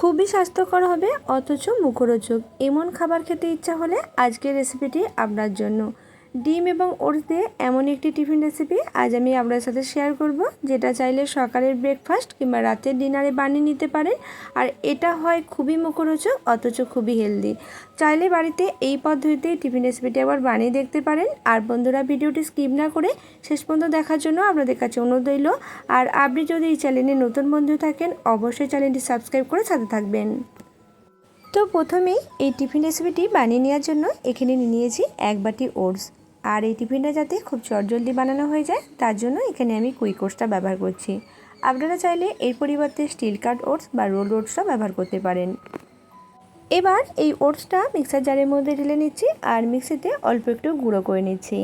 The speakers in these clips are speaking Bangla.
খুবই স্বাস্থ্যকর হবে অথচ মুখরোচক। এমন খাবার খেতে ইচ্ছা হলে আজকের রেসিপিটি আপনার জন্য। ডিম এবং ওটস দিয়ে এমন একটি টিফিন রেসিপি আজ আমি আপনার সাথে শেয়ার করব, যেটা চাইলে সকালের ব্রেকফাস্ট কিংবা রাতের ডিনারে বানিয়ে নিতে পারেন। আর এটা হয় খুবই মুখরোচক, অথচ খুবই হেলদি চাইলে বাড়িতে এই পদ্ধতিতে টিফিন রেসিপিটি একবার বানিয়ে দেখতে পারেন। আর বন্ধুরা, ভিডিওটি স্কিপ না করে শেষ পর্যন্ত দেখার জন্য আপনাদের কাছে অনুরোধ রইল। আর আপনি যদি এই চ্যানেলে নতুন বন্ধু থাকেন, অবশ্যই চ্যানেলটি সাবস্ক্রাইব করে সাথে থাকবেন। তো প্রথমেই এই টিফিন রেসিপিটি বানিয়ে নেওয়ার জন্য এখানে নিয়েছি এক বাটি ওটস। আর এই টিফিনটা যাতে খুব চটজলদি বানানো হয়ে যায়, তার জন্য এখানে আমি কুইক ওটসটা ব্যবহার করছি। আপনারা চাইলে এর পরিবর্তে স্টিল কাট ওটস বা রোল ওটসটা ব্যবহার করতে পারেন। এবার এই ওটসটা মিক্সার জারের মধ্যে ঢেলে নিচ্ছি আর মিক্সিতে অল্প একটু গুঁড়ো করে নিচ্ছি।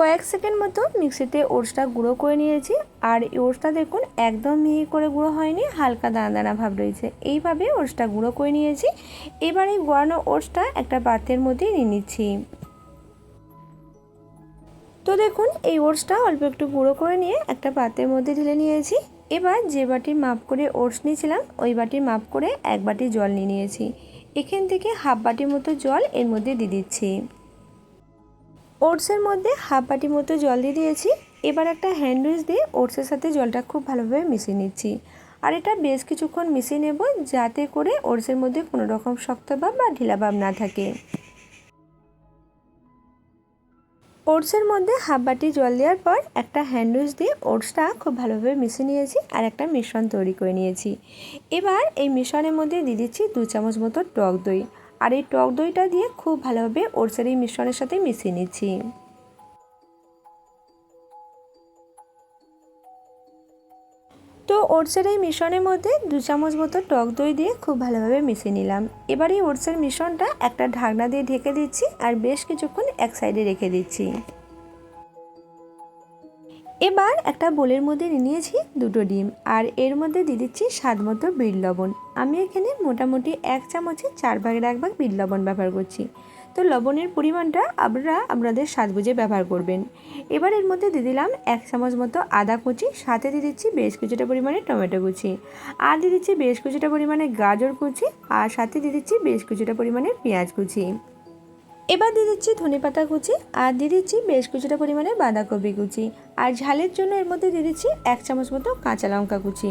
কয়েক সেকেন্ড মতো মিক্সিতে ওটসটা গুঁড়ো করে নিয়েছি। আর এই ওটসটা দেখুন, একদম মিহি করে গুঁড়ো হয়নি, হালকা দানা দানা ভাব রয়েছে। এইভাবে ওটসটা গুঁড়ো করে নিয়েছি। এবার এই গোড়ানো ওটসটা একটা পাত্রের মধ্যে নিয়ে নিচ্ছি। তো দেখুন, এই ওটসটা অল্প একটু গুঁড়ো করে নিয়ে একটা পাত্রের মধ্যে ঢেলে নিয়েছি। এবার যে বাটির মাপ করে ওটস নিয়েছিলাম, ওই বাটির মাপ করে এক বাটি জল নিয়ে নিয়েছি। এখান থেকে হাফ বাটির মতো জল এর মধ্যে দিয়ে দিচ্ছি। ওটসের মধ্যে হাফ বাটি মতো জল দিয়ে দিয়েছি। এবার একটা হ্যান্ড উইচ দিয়ে ওটসের সাথে জলটা খুব ভালোভাবে মিশিয়ে নিচ্ছি। আর এটা বেশ কিছুক্ষণ মিশিয়ে নেব যাতে করে ওটসের মধ্যে কোনো রকম শক্ত ভাব বা ঢিলা ভাব না থাকে। ওটসের মধ্যে হাফ বাটি জল দেওয়ার পর একটা হ্যান্ড উইচ দিয়ে ওটসটা খুব ভালোভাবে মিশিয়ে নিয়েছি আর একটা মিশ্রণ তৈরি করে নিয়েছি। এবার এই মিশ্রণের মধ্যে দিয়ে দিচ্ছি দু চামচ মতো টক দই। আর এই টক দইটা দিয়ে খুব ভালোভাবে ওরসের এই মিশ্রণের সাথে মিশিয়ে নিচ্ছি। তো ওটসের এই মিশ্রণের মধ্যে দু চামচ মতো টক দই দিয়ে খুব ভালোভাবে মিশিয়ে নিলাম। এবার এই ওটসের মিশ্রণটা একটা ঢাকনা দিয়ে ঢেকে দিচ্ছি আর বেশ কিছুক্ষণ এক সাইডে রেখে দিচ্ছি। এবার একটা বোলের মধ্যে নিয়ে নিয়েছি দুটো ডিম, আর এর মধ্যে দিয়ে দিচ্ছি স্বাদ মতো বিট লবণ। আমি এখানে মোটামুটি এক চামচে চার ভাগের এক ভাগ বিট লবণ ব্যবহার করছি। তো লবণের পরিমাণটা আপনারা আপনাদের স্বাদ বুঝে ব্যবহার করবেন। এবার এর মধ্যে দিয়ে দিলাম এক চামচ মতো আদা কুচি, সাথে দিয়ে দিচ্ছি বেশ কিছুটা পরিমাণে টমেটো কুচি, আর দিয়ে দিচ্ছি বেশ কিছুটা পরিমাণে গাজর কুচি, আর সাথে দিয়ে দিচ্ছি বেশ কিছুটা পরিমাণে পেঁয়াজ কুচি। এবার দিয়ে দিচ্ছি ধনে পাতা কুচি, আর দিয়ে দিচ্ছি বেশ কিছুটা পরিমাণে বাঁধাকপি কুচি। আর ঝালের জন্য এর মধ্যে দিয়ে দিচ্ছি এক চামচ মতো কাঁচা লঙ্কা কুচি।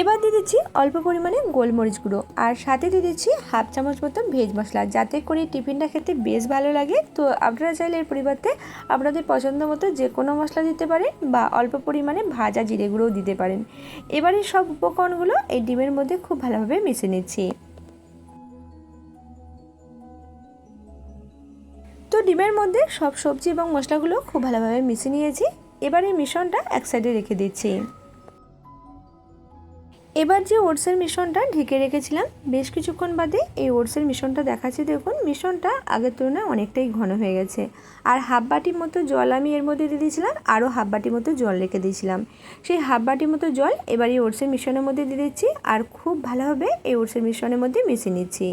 এবার দিয়ে দিচ্ছি অল্প পরিমাণে গোলমরিচ গুঁড়ো, আর সাথে দিয়ে দিচ্ছি হাফ চামচ মতো ভেজ মশলা, যাতে করে টিফিনটা খেতে বেশ ভালো লাগে। তো আপনারা চাইলে এর পরিবর্তে আপনাদের পছন্দ মতো যে কোনো মশলা দিতে পারেন, বা অল্প পরিমাণে ভাজা জিরে গুঁড়োও দিতে পারেন। এবার সব উপকরণগুলো এই ডিমের মধ্যে খুব ভালোভাবে মিশে নিচ্ছি। ডিমের মধ্যে সব সবজি এবং মশলাগুলো খুব ভালোভাবে মিশিয়ে নিয়েছি। এবার এই মিশ্রণটা এক সাইডে রেখে দিচ্ছি। এবার যে ওটসের মিশ্রণটা ঢেকে রেখেছিলাম, বেশ কিছুক্ষণ বাদে এই ওটসের মিশ্রণটা দেখাচ্ছি। দেখুন, মিশ্রণটা আগের তুলনায় অনেকটাই ঘন হয়ে গেছে। আর হাফ বাটির মতো জল আমি এর মধ্যে দিয়ে দিয়েছিলাম, আরও হাফ বাটির মতো জল রেখে দিয়েছিলাম। সেই হাফ বাটির মতো জল এবার এই ওটসের মিশ্রণের মধ্যে দিয়ে দিচ্ছি, আর খুব ভালোভাবে এই ওটসের মিশ্রণের মধ্যে মিশিয়ে নিচ্ছি।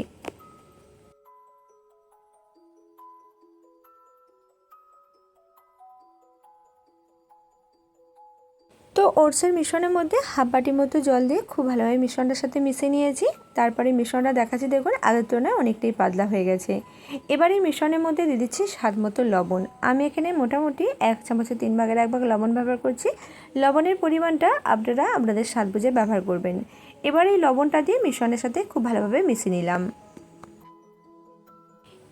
তো ওটসের মিশ্রণের মধ্যে হাফ বাটির মতো জল দিয়ে খুব ভালোভাবে মিশ্রণটার সাথে মিশিয়ে নিয়েছি। তারপরে মিশ্রণটা দেখাচ্ছি, দেখুন আগের তুলনায় অনেকটাই পাতলা হয়ে গেছে। এবার এই মিশ্রণের মধ্যে দিয়ে দিচ্ছি স্বাদ মতো লবণ। আমি এখানে মোটামুটি এক চামচের তিন ভাগের এক ভাগ লবণ ব্যবহার করছি। লবণের পরিমাণটা আপনারা আপনাদের স্বাদ বুঝে ব্যবহার করবেন। এবার এই লবণটা দিয়ে মিশ্রণের সাথে খুব ভালোভাবে মিশিয়ে নিলাম।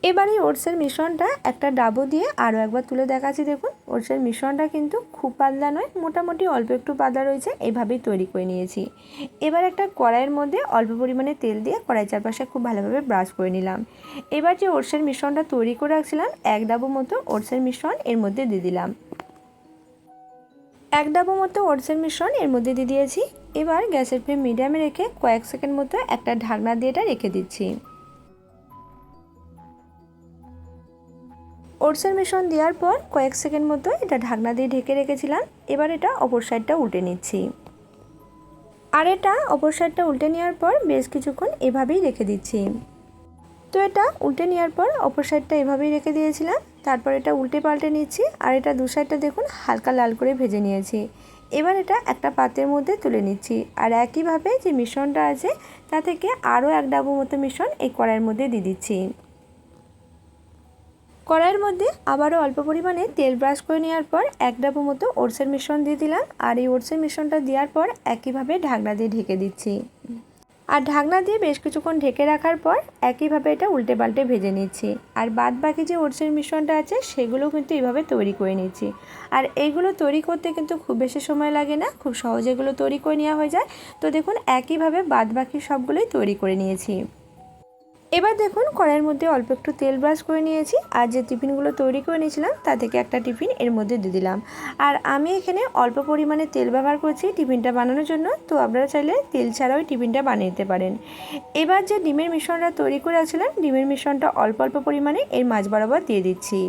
এবার এই ওটসের মিশ্রণটা একটা ডাবো দিয়ে আরও একবার তুলে দেখাচ্ছি, দেখুন। ওটসের মিশ্রণটা কিন্তু খুব পাতলা নয়, মোটামুটি অল্প একটু পাতলা রয়েছে, এভাবেই তৈরি করে নিয়েছি। এবার একটা কড়াইয়ের মধ্যে অল্প পরিমাণে তেল দিয়ে কড়াই চারপাশে খুব ভালোভাবে ব্রাশ করে নিলাম। এবার যে ওটসের মিশ্রণটা তৈরি করে রাখছিলাম, এক ডাবো মতো ওটসের মিশ্রণ এর মধ্যে দিয়ে দিলাম। এক ডাবো মতো ওটসের মিশ্রণ এর মধ্যে দিয়ে দিয়েছি। এবার গ্যাসের ফ্লেম মিডিয়ামে রেখে কয়েক সেকেন্ড মতো একটা ঢাকনা দিয়ে এটা রেখে দিচ্ছি। ওটসের মিশ্রণ দেওয়ার পর কয়েক সেকেন্ড মতো এটা ঢাকনা দিয়ে ঢেকে রেখেছিলাম। এবার এটা অপর সাইডটা উল্টে নিচ্ছি। আর এটা অপর সাইডটা উল্টে নেওয়ার পর বেশ কিছুক্ষণ এভাবেই রেখে দিচ্ছি। তো এটা উল্টে নেওয়ার পর অপর সাইডটা এভাবেই রেখে দিয়েছিলাম। তারপর এটা উল্টে পাল্টে নিচ্ছি। আর এটা দু সাইডটা দেখুন হালকা লাল করে ভেজে নিয়েছি। এবার এটা একটা পাতের মধ্যে তুলে নিচ্ছি। আর একইভাবে যে মিশ্রণটা আছে, তা থেকে আরও এক ডাবু মতো মিশ্রণ এই কড়াইয়ের মধ্যে দিয়ে দিচ্ছি। কড়াইয়ের মধ্যে আবারও অল্প পরিমাণে তেল ব্রাশ করে নেওয়ার পর এক ডাবো মতো ওটসের মিশ্রণ দিয়ে দিলাম আর এই ওটসের মিশ্রণটা দেওয়ার পর একইভাবে ঢাকনা দিয়ে ঢেকে দিচ্ছি। আর ঢাকনা দিয়ে বেশ কিছুক্ষণ ঢেকে রাখার পর একইভাবে এটা উল্টে পাল্টে ভেজে নিচ্ছি। আর বাদ বাকি যে ওটসের মিশ্রণটা আছে সেগুলো কিন্তু এইভাবে তৈরি করে নিচ্ছি। আর এইগুলো তৈরি করতে কিন্তু খুব বেশি সময় লাগে না, খুব সহজে এগুলো তৈরি করে নেওয়া হয়ে যায়। তো দেখুন, একইভাবে বাদ বাকি সবগুলোই তৈরি করে নিয়েছি। এবার দেখুন কড়াইয়ের মধ্যে অল্প একটু তেল ব্রাশ করে নিয়েছি, আর যে টিফিনগুলো তৈরি করে নিয়েছিলাম, তা থেকে একটা টিফিন এর মধ্যে দিয়ে দিলাম। আর আমি এখানে অল্প পরিমাণে তেল ব্যবহার করছি টিফিনটা বানানোর জন্য, তো আপনারা চাইলে তেল ছাড়াও টিফিনটা বানিয়ে নিতে পারেন। এবার যে ডিমের মিশ্রণটা তৈরি করে ডিমের মিশ্রণটা অল্প অল্প পরিমাণে এর মাছ বরাবর দিয়ে দিচ্ছি।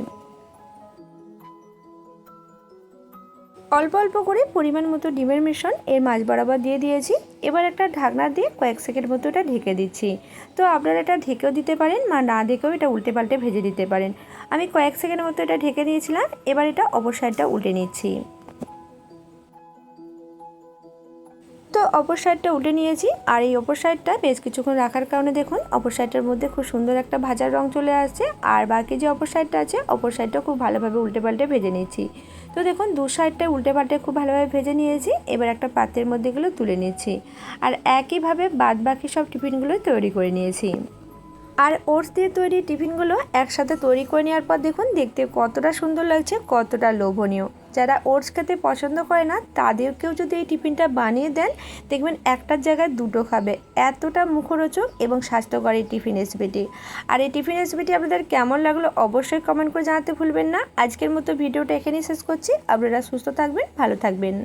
অল্প অল্প করে পরিমাণ মতো ডিমের মিশ্রণ এর মাছ বরাবর দিয়ে দিয়েছি। এবার একটা ঢাকনা দিয়ে কয়েক সেকেন্ড মতো এটা ঢেকে দিচ্ছি। তো আপনারা এটা ঢেকেও দিতে পারেন বা না ঢেকেও এটা উল্টে পাল্টে ভেজে দিতে পারেন। আমি কয়েক সেকেন্ড মতো এটা ঢেকে দিয়েছিলাম, এবার এটা অপর সাইডটা উল্টে নিচ্ছি। অপর সাইডটা উল্টে নিয়েছি। আর এই অপর সাইডটা বেশ কিছুক্ষণ রাখার কারণে দেখুন, অপর সাইডটার মধ্যে খুব সুন্দর একটা ভাজার রং চলে আসছে। আর বাকি যে অপর সাইডটা আছে, অপর সাইডটা খুব ভালোভাবে উল্টে পাল্টে ভেজে নিয়েছি তো দেখুন, দু সাইডটা উল্টে পাল্টে খুব ভালোভাবে ভেজে নিয়েছি। এবার একটা পাত্রের মধ্যে এগুলো তুলে নিয়েছি আর একইভাবে বাদ বাকি সব টিফিনগুলো তৈরি করে নিয়েছি। আর ওটস দিয়ে তৈরি টিফিনগুলো একসাথে তৈরি করে নেওয়ার পর দেখুন, দেখতে কতটা সুন্দর লাগছে, কতটা লোভনীয়। যারা ওটস খেতে পছন্দ করে না, তাদেরকেও যদি এই টিফিনটা বানিয়ে দেন, দেখবেন একটার জায়গায় দুটো খাবে। এতটা মুখরোচক এবং স্বাস্থ্যকর এই টিফিন রেসিপিটি। আর এই টিফিন রেসিপিটি আপনাদের কেমন লাগল অবশ্যই কমেন্ট করে জানাতে ভুলবেন না। আজকের মতো ভিডিওটা এখানেই শেষ করছি। আপনারা সুস্থ থাকবেন, ভালো থাকবেন।